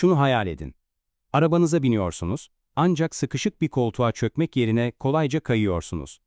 Şunu hayal edin. Arabanıza biniyorsunuz, ancak sıkışık bir koltuğa çökmek yerine kolayca kayıyorsunuz.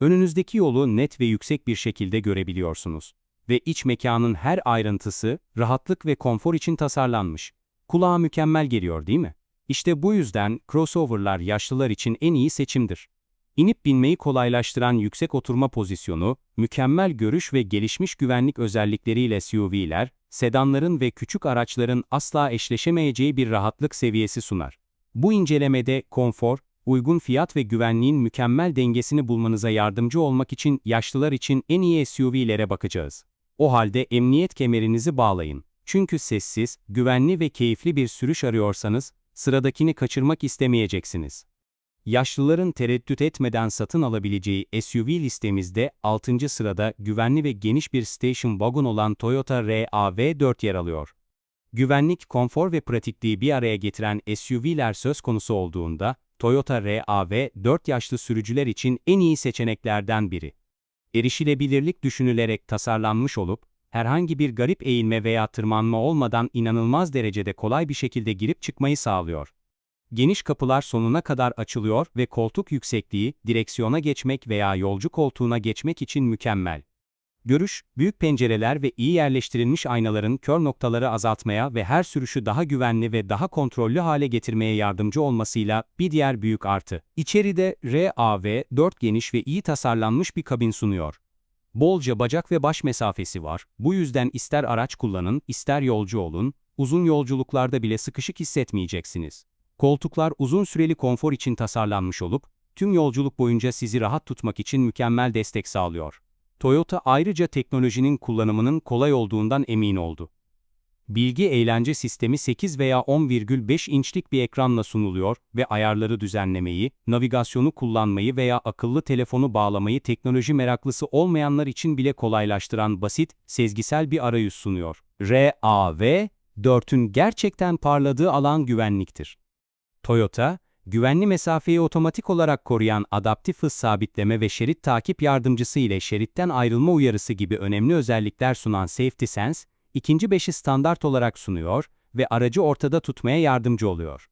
Önünüzdeki yolu net ve yüksek bir şekilde görebiliyorsunuz. Ve iç mekanın her ayrıntısı, rahatlık ve konfor için tasarlanmış. Kulağa mükemmel geliyor değil mi? İşte bu yüzden crossoverlar yaşlılar için en iyi seçimdir. İnip binmeyi kolaylaştıran yüksek oturma pozisyonu, mükemmel görüş ve gelişmiş güvenlik özellikleriyle SUV'ler, sedanların ve küçük araçların asla eşleşemeyeceği bir rahatlık seviyesi sunar. Bu incelemede konfor, uygun fiyat ve güvenliğin mükemmel dengesini bulmanıza yardımcı olmak için yaşlılar için en iyi SUV'lere bakacağız. O halde emniyet kemerinizi bağlayın. Çünkü sessiz, güvenli ve keyifli bir sürüş arıyorsanız, sıradakini kaçırmak istemeyeceksiniz. Yaşlıların tereddüt etmeden satın alabileceği SUV listemizde 6. sırada güvenli ve geniş bir station wagon olan Toyota RAV4 yer alıyor. Güvenlik, konfor ve pratikliği bir araya getiren SUV'ler söz konusu olduğunda, Toyota RAV4 yaşlı sürücüler için en iyi seçeneklerden biri. Erişilebilirlik düşünülerek tasarlanmış olup, herhangi bir garip eğilme veya tırmanma olmadan inanılmaz derecede kolay bir şekilde girip çıkmayı sağlıyor. Geniş kapılar sonuna kadar açılıyor ve koltuk yüksekliği, direksiyona geçmek veya yolcu koltuğuna geçmek için mükemmel. Görüş, büyük pencereler ve iyi yerleştirilmiş aynaların kör noktaları azaltmaya ve her sürüşü daha güvenli ve daha kontrollü hale getirmeye yardımcı olmasıyla bir diğer büyük artı. İçeride RAV 4 geniş ve iyi tasarlanmış bir kabin sunuyor. Bolca bacak ve baş mesafesi var, bu yüzden ister araç kullanın, ister yolcu olun, uzun yolculuklarda bile sıkışık hissetmeyeceksiniz. Koltuklar uzun süreli konfor için tasarlanmış olup, tüm yolculuk boyunca sizi rahat tutmak için mükemmel destek sağlıyor. Toyota ayrıca teknolojinin kullanımının kolay olduğundan emin oldu. Bilgi eğlence sistemi 8 veya 10,5 inçlik bir ekranla sunuluyor ve ayarları düzenlemeyi, navigasyonu kullanmayı veya akıllı telefonu bağlamayı teknoloji meraklısı olmayanlar için bile kolaylaştıran basit, sezgisel bir arayüz sunuyor. RAV4'ün gerçekten parladığı alan güvenliktir. Toyota, güvenli mesafeyi otomatik olarak koruyan adaptif hız sabitleme ve şerit takip yardımcısı ile şeritten ayrılma uyarısı gibi önemli özellikler sunan Safety Sense, ikinci beşi standart olarak sunuyor ve aracı ortada tutmaya yardımcı oluyor.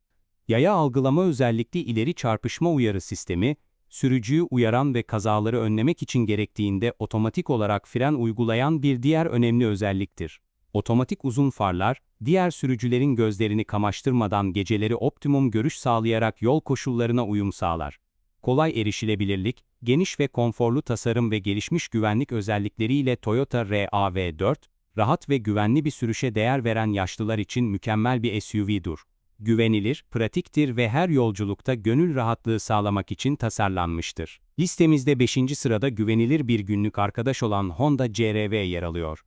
Yaya algılama özellikli ileri çarpışma uyarı sistemi, sürücüyü uyaran ve kazaları önlemek için gerektiğinde otomatik olarak fren uygulayan bir diğer önemli özelliktir. Otomatik uzun farlar, diğer sürücülerin gözlerini kamaştırmadan geceleri optimum görüş sağlayarak yol koşullarına uyum sağlar. Kolay erişilebilirlik, geniş ve konforlu tasarım ve gelişmiş güvenlik özellikleriyle Toyota RAV4, rahat ve güvenli bir sürüşe değer veren yaşlılar için mükemmel bir SUV'dur. Güvenilir, pratiktir ve her yolculukta gönül rahatlığı sağlamak için tasarlanmıştır. Listemizde 5. sırada güvenilir bir günlük arkadaş olan Honda CR-V yer alıyor.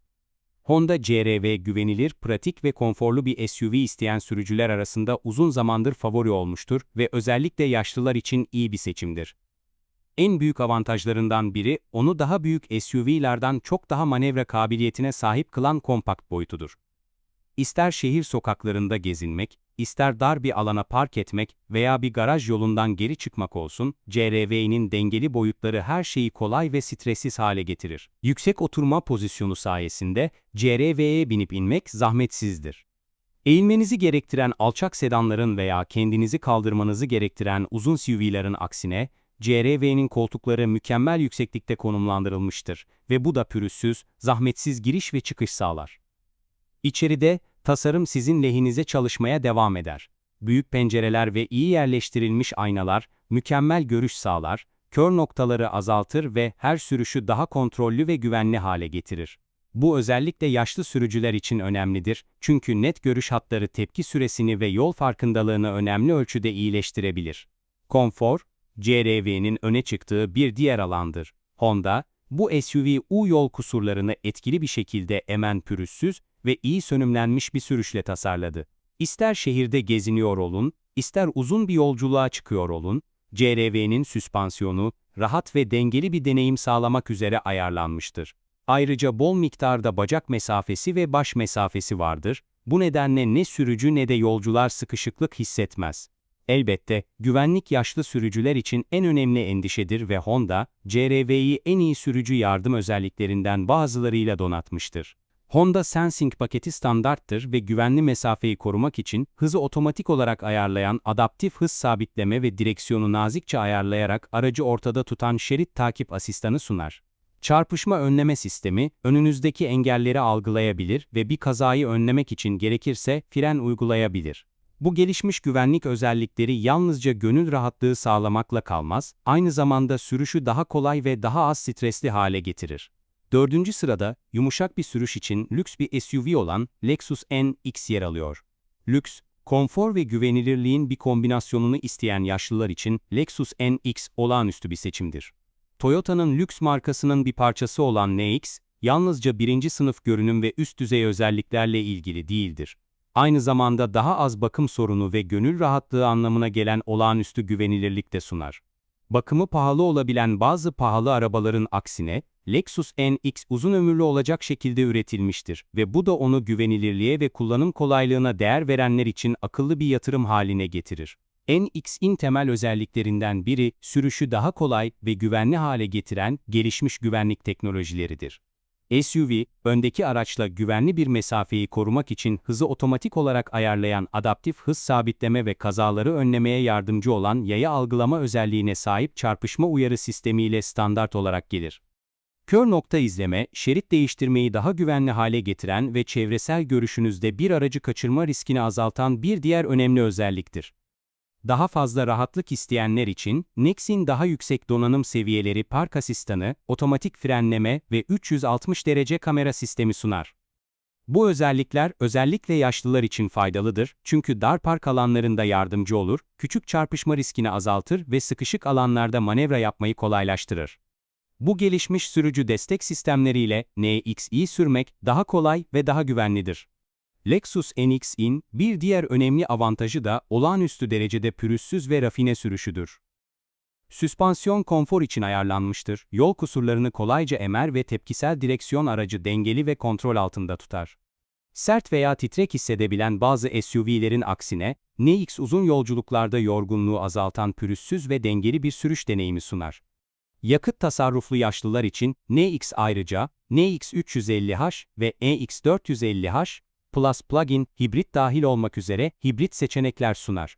Honda CR-V güvenilir, pratik ve konforlu bir SUV isteyen sürücüler arasında uzun zamandır favori olmuştur ve özellikle yaşlılar için iyi bir seçimdir. En büyük avantajlarından biri, onu daha büyük SUV'lerden çok daha manevra kabiliyetine sahip kılan kompakt boyutudur. İster şehir sokaklarında gezinmek, ister dar bir alana park etmek veya bir garaj yolundan geri çıkmak olsun, CR-V'nin dengeli boyutları her şeyi kolay ve stressiz hale getirir. Yüksek oturma pozisyonu sayesinde CR-V'ye binip inmek zahmetsizdir. Eğilmenizi gerektiren alçak sedanların veya kendinizi kaldırmanızı gerektiren uzun SUV'lerin aksine, CR-V'nin koltukları mükemmel yükseklikte konumlandırılmıştır ve bu da pürüzsüz, zahmetsiz giriş ve çıkış sağlar. İçeride, tasarım sizin lehinize çalışmaya devam eder. Büyük pencereler ve iyi yerleştirilmiş aynalar, mükemmel görüş sağlar, kör noktaları azaltır ve her sürüşü daha kontrollü ve güvenli hale getirir. Bu özellikle yaşlı sürücüler için önemlidir çünkü net görüş hatları tepki süresini ve yol farkındalığını önemli ölçüde iyileştirebilir. Konfor, CR-V'nin öne çıktığı bir diğer alandır. Honda, bu SUV U yol kusurlarını etkili bir şekilde emen pürüzsüz ve iyi sönümlenmiş bir sürüşle tasarladı. İster şehirde geziniyor olun, ister uzun bir yolculuğa çıkıyor olun, CRV'nin süspansiyonu, rahat ve dengeli bir deneyim sağlamak üzere ayarlanmıştır. Ayrıca bol miktarda bacak mesafesi ve baş mesafesi vardır, bu nedenle ne sürücü ne de yolcular sıkışıklık hissetmez. Elbette, güvenlik yaşlı sürücüler için en önemli endişedir ve Honda, CR-V'yi en iyi sürücü yardım özelliklerinden bazılarıyla donatmıştır. Honda Sensing paketi standarttır ve güvenli mesafeyi korumak için hızı otomatik olarak ayarlayan adaptif hız sabitleme ve direksiyonu nazikçe ayarlayarak aracı ortada tutan şerit takip asistanı sunar. Çarpışma önleme sistemi, önünüzdeki engelleri algılayabilir ve bir kazayı önlemek için gerekirse fren uygulayabilir. Bu gelişmiş güvenlik özellikleri yalnızca gönül rahatlığı sağlamakla kalmaz, aynı zamanda sürüşü daha kolay ve daha az stresli hale getirir. Dördüncü sırada, yumuşak bir sürüş için lüks bir SUV olan Lexus NX yer alıyor. Lüks, konfor ve güvenilirliğin bir kombinasyonunu isteyen yaşlılar için Lexus NX olağanüstü bir seçimdir. Toyota'nın lüks markasının bir parçası olan NX, yalnızca birinci sınıf görünüm ve üst düzey özelliklerle ilgili değildir. Aynı zamanda daha az bakım sorunu ve gönül rahatlığı anlamına gelen olağanüstü güvenilirlik de sunar. Bakımı pahalı olabilen bazı pahalı arabaların aksine, Lexus NX uzun ömürlü olacak şekilde üretilmiştir ve bu da onu güvenilirliğe ve kullanım kolaylığına değer verenler için akıllı bir yatırım haline getirir. NX'in temel özelliklerinden biri, sürüşü daha kolay ve güvenli hale getiren gelişmiş güvenlik teknolojileridir. SUV, öndeki araçla güvenli bir mesafeyi korumak için hızı otomatik olarak ayarlayan adaptif hız sabitleme ve kazaları önlemeye yardımcı olan yaya algılama özelliğine sahip çarpışma uyarı sistemiyle standart olarak gelir. Kör nokta izleme, şerit değiştirmeyi daha güvenli hale getiren ve çevresel görüşünüzde bir aracı kaçırma riskini azaltan bir diğer önemli özelliktir. Daha fazla rahatlık isteyenler için Nex'in daha yüksek donanım seviyeleri park asistanı, otomatik frenleme ve 360 derece kamera sistemi sunar. Bu özellikler özellikle yaşlılar için faydalıdır çünkü dar park alanlarında yardımcı olur, küçük çarpışma riskini azaltır ve sıkışık alanlarda manevra yapmayı kolaylaştırır. Bu gelişmiş sürücü destek sistemleriyle NX'i sürmek daha kolay ve daha güvenlidir. Lexus NX'in bir diğer önemli avantajı da olağanüstü derecede pürüzsüz ve rafine sürüşüdür. Süspansiyon konfor için ayarlanmıştır, yol kusurlarını kolayca emer ve tepkisel direksiyon aracı dengeli ve kontrol altında tutar. Sert veya titrek hissedebilen bazı SUV'lerin aksine, NX uzun yolculuklarda yorgunluğu azaltan pürüzsüz ve dengeli bir sürüş deneyimi sunar. Yakıt tasarruflu yaşlılar için NX ayrıca NX350H ve EX450H Plus plug-in, hibrit dahil olmak üzere hibrit seçenekler sunar.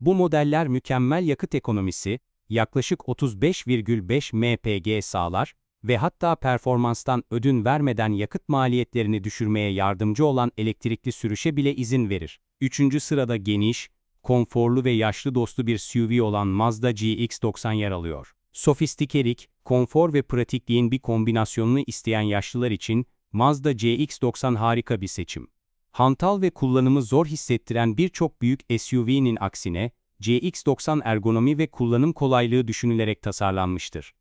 Bu modeller mükemmel yakıt ekonomisi, yaklaşık 35,5 mpg sağlar ve hatta performanstan ödün vermeden yakıt maliyetlerini düşürmeye yardımcı olan elektrikli sürüşe bile izin verir. Üçüncü sırada geniş, konforlu ve yaşlı dostu bir SUV olan Mazda GX-90 yer alıyor. Sofistikelik, konfor ve pratikliğin bir kombinasyonunu isteyen yaşlılar için Mazda CX-90 harika bir seçim. Hantal ve kullanımı zor hissettiren birçok büyük SUV'nin aksine, CX-90 ergonomi ve kullanım kolaylığı düşünülerek tasarlanmıştır.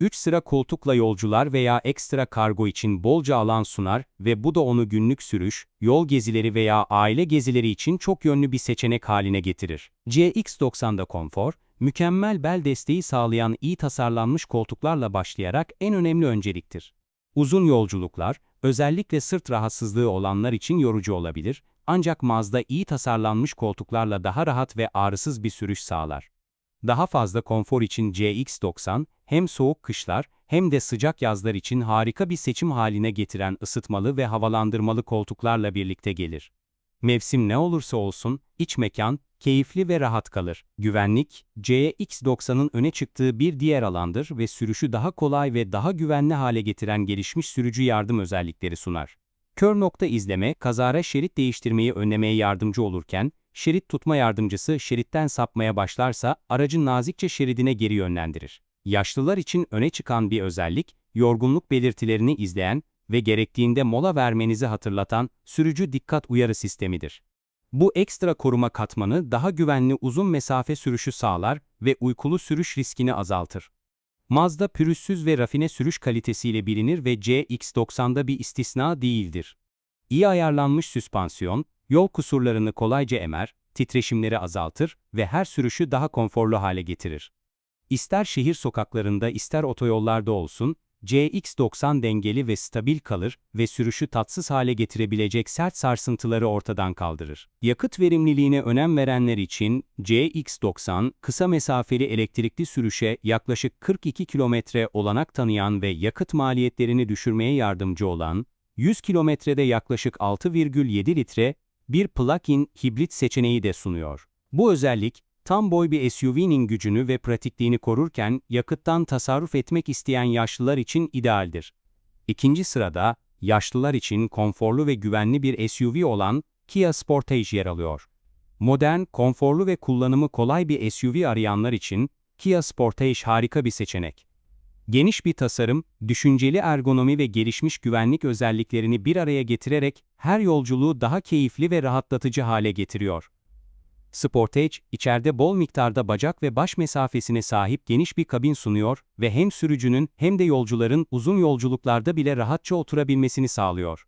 3 sıra koltukla yolcular veya ekstra kargo için bolca alan sunar ve bu da onu günlük sürüş, yol gezileri veya aile gezileri için çok yönlü bir seçenek haline getirir. CX-90'da konfor, mükemmel bel desteği sağlayan iyi tasarlanmış koltuklarla başlayarak en önemli önceliktir. Uzun yolculuklar, özellikle sırt rahatsızlığı olanlar için yorucu olabilir, ancak Mazda iyi tasarlanmış koltuklarla daha rahat ve ağrısız bir sürüş sağlar. Daha fazla konfor için CX-90, hem soğuk kışlar hem de sıcak yazlar için harika bir seçim haline getiren ısıtmalı ve havalandırmalı koltuklarla birlikte gelir. Mevsim ne olursa olsun, iç mekan, keyifli ve rahat kalır. Güvenlik, CX-90'ın öne çıktığı bir diğer alandır ve sürüşü daha kolay ve daha güvenli hale getiren gelişmiş sürücü yardım özellikleri sunar. Kör nokta izleme, kazara şerit değiştirmeyi önlemeye yardımcı olurken, şerit tutma yardımcısı şeritten sapmaya başlarsa aracın nazikçe şeridine geri yönlendirir. Yaşlılar için öne çıkan bir özellik, yorgunluk belirtilerini izleyen ve gerektiğinde mola vermenizi hatırlatan sürücü dikkat uyarı sistemidir. Bu ekstra koruma katmanı daha güvenli uzun mesafe sürüşü sağlar ve uykulu sürüş riskini azaltır. Mazda pürüzsüz ve rafine sürüş kalitesiyle bilinir ve CX-90'da bir istisna değildir. İyi ayarlanmış süspansiyon, yol kusurlarını kolayca emer, titreşimleri azaltır ve her sürüşü daha konforlu hale getirir. İster şehir sokaklarında ister otoyollarda olsun, CX-90 dengeli ve stabil kalır ve sürüşü tatsız hale getirebilecek sert sarsıntıları ortadan kaldırır. Yakıt verimliliğine önem verenler için CX-90, kısa mesafeli elektrikli sürüşe yaklaşık 42 kilometre olanak tanıyan ve yakıt maliyetlerini düşürmeye yardımcı olan, 100 kilometrede yaklaşık 6,7 litre bir plug-in hibrit seçeneği de sunuyor. Bu özellik, tam boy bir SUV'nin gücünü ve pratikliğini korurken yakıttan tasarruf etmek isteyen yaşlılar için idealdir. İkinci sırada, yaşlılar için konforlu ve güvenli bir SUV olan Kia Sportage yer alıyor. Modern, konforlu ve kullanımı kolay bir SUV arayanlar için Kia Sportage harika bir seçenek. Geniş bir tasarım, düşünceli ergonomi ve gelişmiş güvenlik özelliklerini bir araya getirerek her yolculuğu daha keyifli ve rahatlatıcı hale getiriyor. Sportage, içeride bol miktarda bacak ve baş mesafesine sahip geniş bir kabin sunuyor ve hem sürücünün hem de yolcuların uzun yolculuklarda bile rahatça oturabilmesini sağlıyor.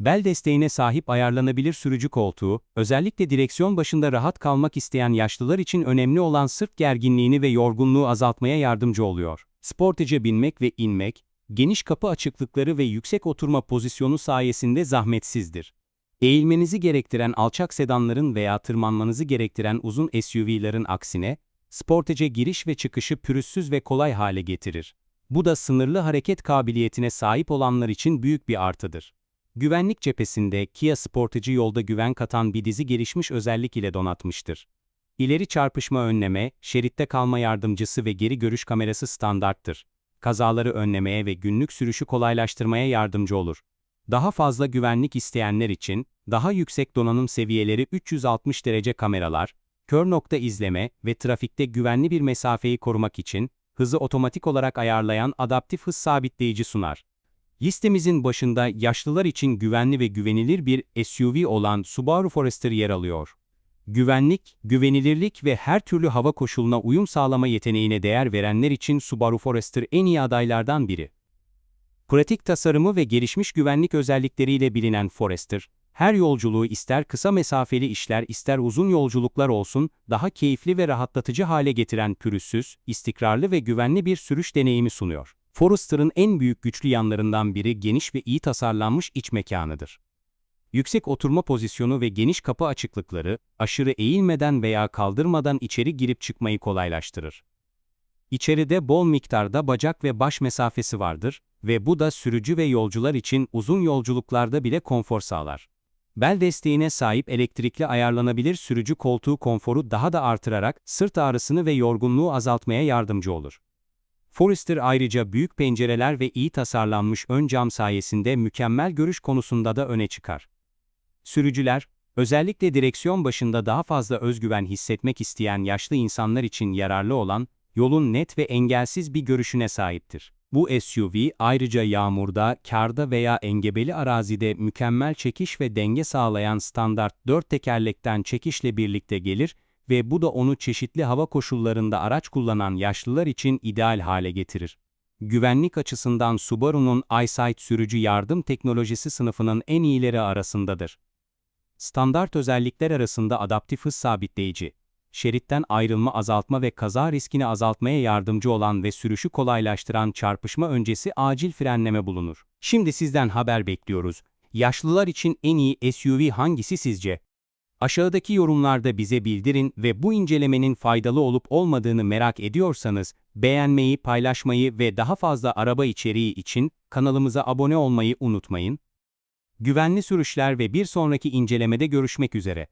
Bel desteğine sahip ayarlanabilir sürücü koltuğu, özellikle direksiyon başında rahat kalmak isteyen yaşlılar için önemli olan sırt gerginliğini ve yorgunluğu azaltmaya yardımcı oluyor. Sportage'e binmek ve inmek, geniş kapı açıklıkları ve yüksek oturma pozisyonu sayesinde zahmetsizdir. Eğilmenizi gerektiren alçak sedanların veya tırmanmanızı gerektiren uzun SUV'ların aksine, Sportage'e giriş ve çıkışı pürüzsüz ve kolay hale getirir. Bu da sınırlı hareket kabiliyetine sahip olanlar için büyük bir artıdır. Güvenlik cephesinde Kia Sportage'ı yolda güven katan bir dizi gelişmiş özellik ile donatmıştır. İleri çarpışma önleme, şeritte kalma yardımcısı ve geri görüş kamerası standarttır. Kazaları önlemeye ve günlük sürüşü kolaylaştırmaya yardımcı olur. Daha fazla güvenlik isteyenler için, daha yüksek donanım seviyeleri 360 derece kameralar, kör nokta izleme ve trafikte güvenli bir mesafeyi korumak için, hızı otomatik olarak ayarlayan adaptif hız sabitleyici sunar. Listemizin başında yaşlılar için güvenli ve güvenilir bir SUV olan Subaru Forester yer alıyor. Güvenlik, güvenilirlik ve her türlü hava koşuluna uyum sağlama yeteneğine değer verenler için Subaru Forester en iyi adaylardan biri. Pratik tasarımı ve gelişmiş güvenlik özellikleriyle bilinen Forester, her yolculuğu ister kısa mesafeli işler ister uzun yolculuklar olsun, daha keyifli ve rahatlatıcı hale getiren pürüzsüz, istikrarlı ve güvenli bir sürüş deneyimi sunuyor. Forrester'ın en büyük güçlü yanlarından biri geniş ve iyi tasarlanmış iç mekanıdır. Yüksek oturma pozisyonu ve geniş kapı açıklıkları, aşırı eğilmeden veya kaldırmadan içeri girip çıkmayı kolaylaştırır. İçeride bol miktarda bacak ve baş mesafesi vardır ve bu da sürücü ve yolcular için uzun yolculuklarda bile konfor sağlar. Bel desteğine sahip elektrikli ayarlanabilir sürücü koltuğu konforu daha da artırarak sırt ağrısını ve yorgunluğu azaltmaya yardımcı olur. Forester ayrıca büyük pencereler ve iyi tasarlanmış ön cam sayesinde mükemmel görüş konusunda da öne çıkar. Sürücüler, özellikle direksiyon başında daha fazla özgüven hissetmek isteyen yaşlı insanlar için yararlı olan, yolun net ve engelsiz bir görüşüne sahiptir. Bu SUV ayrıca yağmurda, karda veya engebeli arazide mükemmel çekiş ve denge sağlayan standart dört tekerlekten çekişle birlikte gelir ve bu da onu çeşitli hava koşullarında araç kullanan yaşlılar için ideal hale getirir. Güvenlik açısından Subaru'nun EyeSight sürücü yardım teknolojisi sınıfının en iyileri arasındadır. Standart özellikler arasında adaptif hız sabitleyici, şeritten ayrılma azaltma ve kaza riskini azaltmaya yardımcı olan ve sürüşü kolaylaştıran çarpışma öncesi acil frenleme bulunur. Şimdi sizden haber bekliyoruz. Yaşlılar için en iyi SUV hangisi sizce? Aşağıdaki yorumlarda bize bildirin ve bu incelemenin faydalı olup olmadığını merak ediyorsanız, beğenmeyi, paylaşmayı ve daha fazla araba içeriği için kanalımıza abone olmayı unutmayın. Güvenli sürüşler ve bir sonraki incelemede görüşmek üzere.